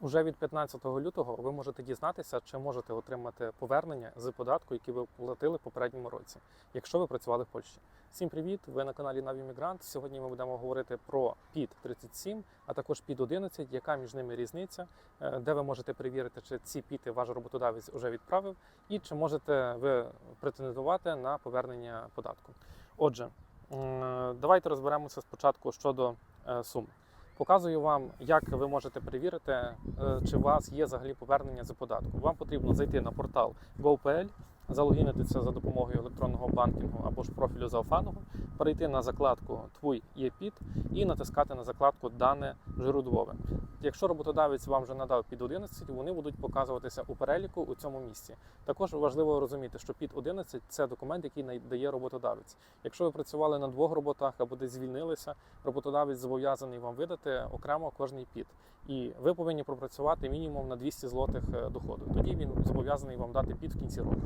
Уже від 15 лютого ви можете дізнатися, чи можете отримати повернення з податку, який ви платили в попередньому році, якщо ви працювали в Польщі. Всім привіт! Ви на каналі Наві Мігрант. Сьогодні ми будемо говорити про PIT 37, а також PIT 11, яка між ними різниця, е, де ви можете перевірити, чи ці піти ваш роботодавець вже відправив, і чи можете ви претендувати на повернення податку. Отже, давайте розберемося спочатку щодо е, сум. Показую вам, як ви можете перевірити, е, чи у вас є взагалі повернення за податку. Вам потрібно зайти на портал GoPL, залогінитися за допомогою електронного банкінгу або ж профілю Залфаного, перейти на закладку Твій ЄПІД і натискати на закладку Дане жирудвове. Якщо роботодавець вам вже надав під 11, вони будуть показуватися у переліку у цьому місці. Також важливо розуміти, що під 11 це документ, який надає роботодавець. Якщо ви працювали на двох роботах або десь звільнилися, роботодавець зобов'язаний вам видати окремо кожний під. І ви повинні пропрацювати мінімум на 200 злотих е, доходу. Тоді він зобов'язаний вам дати під в кінці року.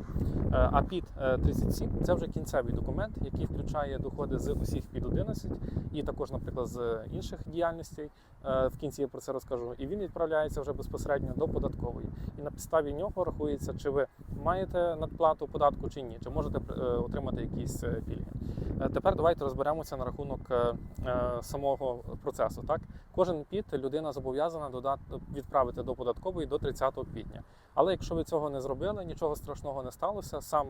Е, А під е, 37 це вже кінцевий документ, який включає доходи з усіх під 11 і також, наприклад, з інших діяльностей. Е, В кінці я про це розкажу. І він відправляється вже безпосередньо до податкової. І на підставі нього рахується, чи ви маєте надплату податку чи ні, чи можете е, отримати якісь е, пільги. Е, Тепер давайте розберемося на рахунок е, е, самого процесу. Так, кожен під людина зобов'язана додати відправити до податкової до 30 квітня. Але якщо ви цього не зробили, нічого страшного не сталося. Сам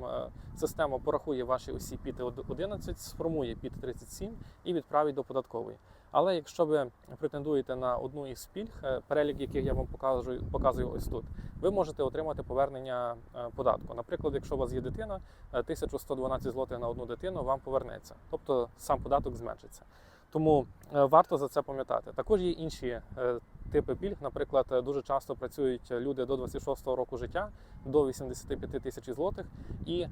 система порахує ваші усі піти 11, сформує під 37 і відправить до податкової. Але якщо ви претендуєте на одну із пільг, перелік яких я вам показую, показую ось тут, ви можете отримати повернення податку. Наприклад, якщо у вас є дитина, е, 1112 злотих на одну дитину вам повернеться, тобто сам податок зменшиться. Тому е, варто за це пам'ятати. Також є інші е, типи пільг. Наприклад, е, дуже часто працюють люди до 26-го року життя, до 85 тисяч злотих, і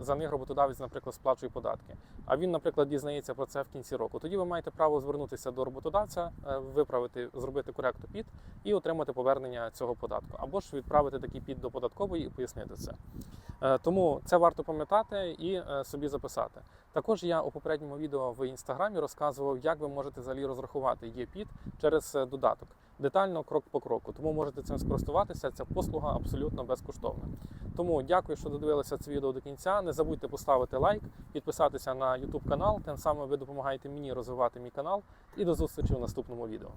за них роботодавець, наприклад, сплачує податки. А він, наприклад, дізнається про це в кінці року. Тоді ви маєте право звернутися до роботодавця, виправити, зробити коректу під і отримати повернення цього податку, або ж відправити такий під до податкової і пояснити це. Е, Тому це варто пам'ятати і е, собі записати. Також я у попередньому відео в інстаграмі розказував, як ви можете взагалі розрахувати ЄПІД через е, додаток. Детально, крок по кроку. Тому можете цим скористуватися. Ця послуга абсолютно безкоштовна. Тому дякую, що додивилися це відео до кінця. Не забудьте поставити лайк, підписатися на YouTube канал. Тим самим ви допомагаєте мені розвивати мій канал. І до зустрічі в наступному відео.